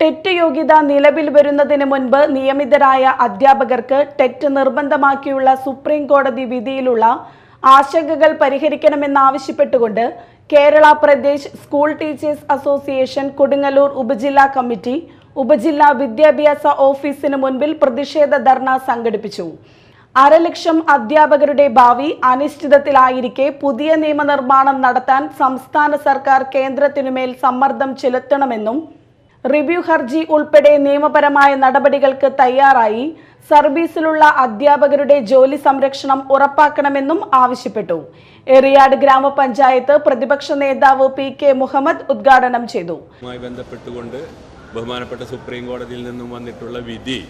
TET യോഗ്യത നിലവിൽ വരുന്നതിന് മുൻപ് നിയമിതരായ അധ്യാപകർക്ക് ടെറ്റ് നിർബന്ധമാക്കിയുള്ള സുപ്രീം കോടതി വിധിയിലുള്ള ആശങ്കകൾ പരിഹരിക്കണമെന്നാവശ്യപ്പെട്ടുകൊണ്ട് Kerala Pradesh school teachers association Kodungallur ഉപജില്ലാ കമ്മിറ്റി ഉപജില്ലാ വിദ്യാഭ്യാസ ഓഫീസിന് മുൻപിൽ പ്രതിഷേധ ധർണ സംഘടിപ്പിച്ചു. അരലക്ഷം അധ്യാപകരുടെ ഭാവി അനിശ്ചിതത്തിലായിരിക്കെ പുതിയ നിയമനിർമ്മാണം നടത്താൻ സംസ്ഥാന സർക്കാർ കേന്ദ്രത്തിനുമേൽ സമ്മർദ്ദം ചെലുത്തണമെന്നും റിവ്യൂ ഹർജി ഉൾപ്പെടെ നിയമപരമായ നടപടികൾക്ക് തയ്യാറായി സർവീസിലുള്ള അധ്യാപകരുടെ ജോലി സംരക്ഷണം ഉറപ്പാക്കണമെന്നും ആവശ്യപ്പെട്ടു. എറിയാട് ഗ്രാമപഞ്ചായത്ത് പ്രതിപക്ഷ നേതാവ് പി കെ മുഹമ്മദ് ഉദ്ഘാടനം ചെയ്തു. ബന്ധപ്പെട്ടുകൊണ്ട് ബഹുമാനപ്പെട്ട സുപ്രീം കോടതിയിൽ നിന്നും വന്നിട്ടുള്ള വിധി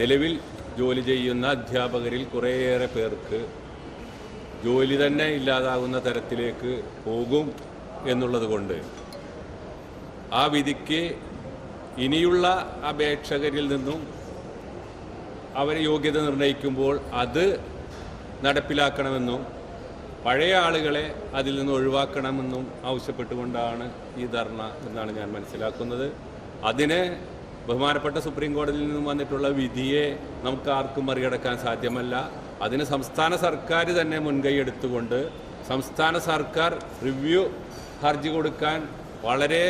നിലവിൽ ജോലി ചെയ്യുന്ന അധ്യാപകരിൽ കുറേയേറെ പേർക്ക് ജോലി തന്നെ ഇല്ലാതാകുന്ന തരത്തിലേക്ക് പോകും എന്നുള്ളത് കൊണ്ട് ആ വിധിക്ക് ഇനിയുള്ള അപേക്ഷകരിൽ നിന്നും അവരെ യോഗ്യത നിർണയിക്കുമ്പോൾ അത് നടപ്പിലാക്കണമെന്നും പഴയ ആളുകളെ അതിൽ നിന്ന് ഒഴിവാക്കണമെന്നും ആവശ്യപ്പെട്ടുകൊണ്ടാണ് ഈ ധർണ എന്നാണ് ഞാൻ മനസ്സിലാക്കുന്നത്. അതിന് ബഹുമാനപ്പെട്ട സുപ്രീം കോടതിയിൽ നിന്നും വന്നിട്ടുള്ള വിധിയെ നമുക്ക് ആർക്കും മറികടക്കാൻ സാധ്യമല്ല. അതിന് സംസ്ഥാന സർക്കാർ തന്നെ മുൻകൈ എടുത്തുകൊണ്ട് സംസ്ഥാന സർക്കാർ റിവ്യൂ ഹർജി കൊടുക്കാൻ വളരെ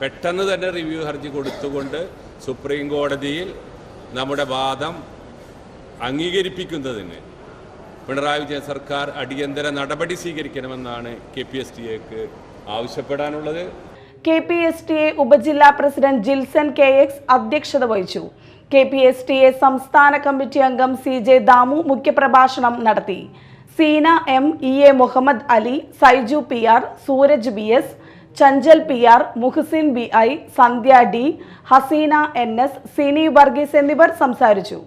പെട്ടെന്ന് തന്നെ റിവ്യൂ ഹർജി കൊടുത്തുകൊണ്ട് സുപ്രീം കോടതിയിൽ നമ്മുടെ വാദം അംഗീകരിപ്പിക്കുന്നതിന് പിണറായി വിജയൻ സർക്കാർ അടിയന്തര നടപടി സ്വീകരിക്കണമെന്നാണ് കെ പി എസ് ടി എക്ക് ആവശ്യപ്പെടാനുള്ളത്. K P S T A ഉപജില്ലാ പ്രസിഡന്റ് ജിൽസൺ കെ എക്സ് അധ്യക്ഷത വഹിച്ചു. K P S T A സംസ്ഥാന കമ്മിറ്റി അംഗം സി ജെ ദാമു മുഖ്യപ്രഭാഷണം നടത്തി. Seena M E A Muhammad Ali Saiju P R Sooraj B S Chanchal P R Muhsin B I Sandhya D Haseena N S Sini Varghese എന്നിവർ സംസാരിച്ചു.